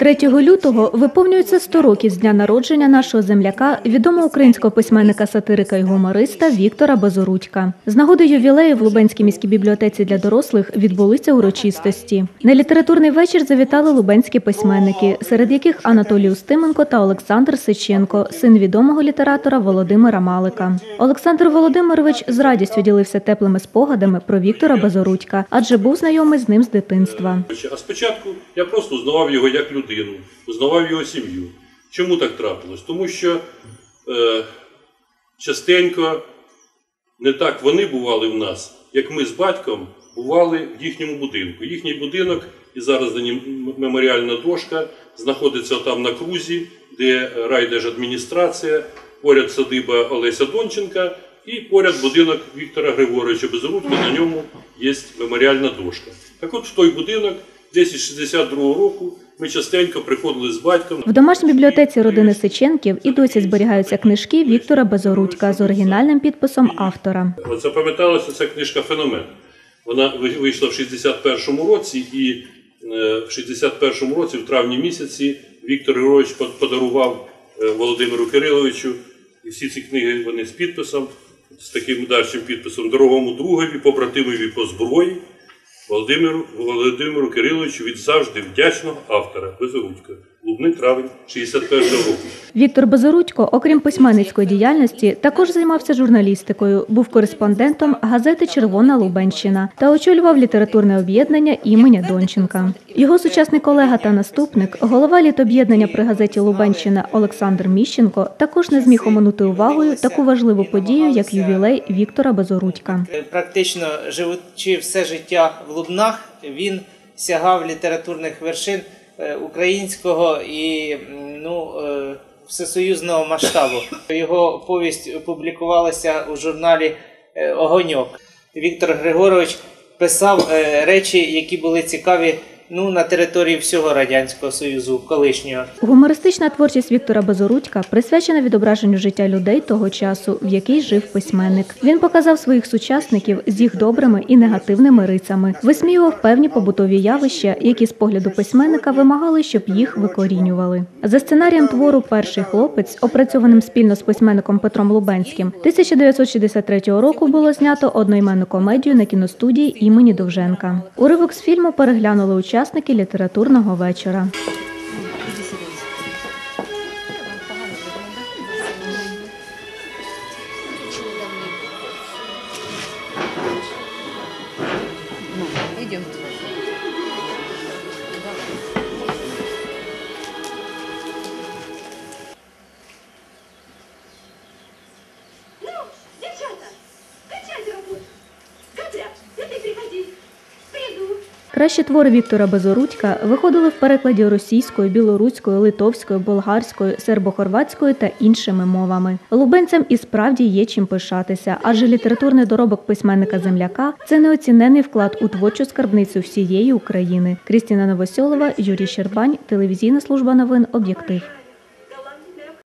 3 лютого виповнюється 100 років з дня народження нашого земляка, відомого українського письменника, сатирика і гумориста Віктора Базорудька. З нагоди ювілею в Лубенській міській бібліотеці для дорослих відбулися урочистості. На літературний вечір завітали лубенські письменники, серед яких Анатолій Устименко та Олександр Сиченко, син відомого літератора Володимира Малика. Олександр Володимирович з радістю ділився теплими спогадами про Віктора Базорудька, адже був знайомий з ним з дитинства. А спочатку я просто узнавав його як людину, узнавав його сім'ю. Чому так трапилось? Тому що е, частенько не так вони бували в нас, як ми з батьком бували в їхньому будинку. Їхній будинок, і зараз на нім меморіальна дошка, знаходиться там на крузі, де райдержадміністрація, поряд садиба Олеся Донченка і поряд будинок Віктора Григоровича Безрудка, на ньому є меморіальна дошка. Так от в той будинок, десь із 62-го року, ми частенько приходили з батьком. В домашній бібліотеці родини Сиченків і досі зберігаються книжки Віктора Безорудька з оригінальним підписом автора. Запам'яталася ця книжка Феномен. Вона вийшла в 61-му році, і е, в 61-му році, в травні місяці, Віктор Григорович подарував е, Володимиру Кириловичу. І всі ці книги вони з підписом, з таким дальшим підписом дорогому другові, побратимові по зброї. Володимиру, Володимиру Кириловичу від завжди вдячного автора Безорудька. Лубний травень 61 року. Віктор Безорудько, окрім письменницької діяльності, також займався журналістикою, був кореспондентом газети Червона Лубенщина та очолював літературне об'єднання імені Донченка. Його сучасний колега та наступник, голова літоб'єднання при газеті Лубенщина Олександр Міщенко, також не зміг оминути увагою таку важливу подію, як ювілей Віктора Безорудька. Практично живучи все життя в Лубнах, він сягав літературних вершин українського і ну, е, всесоюзного масштабу. Його повість публікувалася у журналі е, Огоньок. Віктор Григорович писав е, речі, які були цікаві ну, на території всього Радянського Союзу, колишнього. Гумористична творчість Віктора Безорудька присвячена відображенню життя людей того часу, в який жив письменник. Він показав своїх сучасників з їх добрими і негативними рисами, висміював певні побутові явища, які з погляду письменника вимагали, щоб їх викорінювали. За сценарієм твору Перший хлопець, опрацьованим спільно з письменником Петром Лубенським, 1963 року було знято одноіменну комедію на кіностудії імені Довженка. Уривок з фільму переглянули учасники літературного вечора. Идем. Кращі твори Віктора Безорудька виходили в перекладі російською, білоруською, литовською, болгарською, сербо-хорватською та іншими мовами. Лубенцям і справді є чим пишатися, адже літературний доробок письменника земляка це неоцінений вклад у творчу скарбницю всієї України. Крістіна Новосьолова, Юрій Щербань, телевізійна служба новин Об'єктив.